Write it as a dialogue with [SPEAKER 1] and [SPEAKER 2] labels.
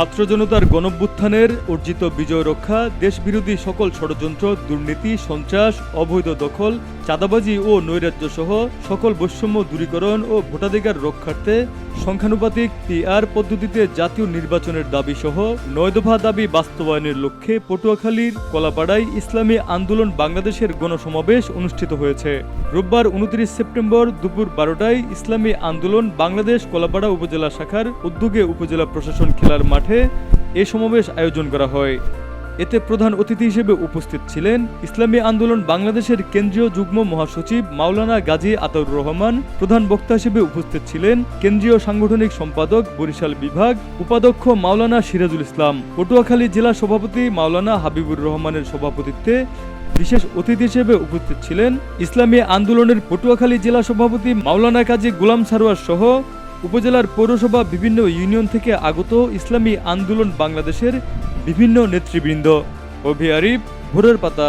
[SPEAKER 1] ছাত্র জনতার গণভ্যুত্থানের অর্জিত বিজয় রক্ষা, দেশবিরোধী সকল ষড়যন্ত্র, দুর্নীতি, সন্ত্রাস, অবৈধ দখল, চাঁদাবাজি ও নৈরাজ্য সহ সকল বৈষম্য দূরীকরণ ও ভোটাধিকার রক্ষার্থে সংখ্যানুপাতিক পিআর পদ্ধতিতে জাতীয় নির্বাচনের দাবি সহ নয় দফা দাবি বাস্তবায়নের লক্ষ্যে পটুয়াখালীর কলাপাড়ায় ইসলামী আন্দোলন বাংলাদেশের গণসমাবেশ অনুষ্ঠিত হয়েছে। রোববার উনত্রিশ সেপ্টেম্বর দুপুর বারোটায় ইসলামী আন্দোলন বাংলাদেশ কলাপাড়া উপজেলা শাখার উদ্যোগে উপজেলা প্রশাসন খেলার মাঠে এ সমাবেশ আয়োজন করা হয়। এতে প্রধান অতিথি হিসেবে উপস্থিত ছিলেন ইসলামী আন্দোলন বাংলাদেশের কেন্দ্রীয় যুগ্ম মহাসচিব মাওলানা গাজী আতাউর রহমান, প্রধান বক্তা হিসেবে উপস্থিত ছিলেন কেন্দ্রীয় সাংগঠনিক সম্পাদক বরিশাল বিভাগ, উপাধ্যক্ষ মাওলানা সিরাজুল ইসলাম, পটুয়াখালী জেলা সভাপতি মাওলানা হাবিবুর রহমানের সভাপতিত্বে বিশেষ অতিথি হিসেবে উপস্থিত ছিলেন ইসলামী আন্দোলনের পটুয়াখালী জেলা সভাপতি মাওলানা কাজী গুলাম সারোয়ার সহ উপজেলার পৌরসভা বিভিন্ন ইউনিয়ন থেকে আগত ইসলামী আন্দোলন বাংলাদেশের বিভিন্ন নেতৃবৃন্দ অভি আরিফ ভোরের পাতা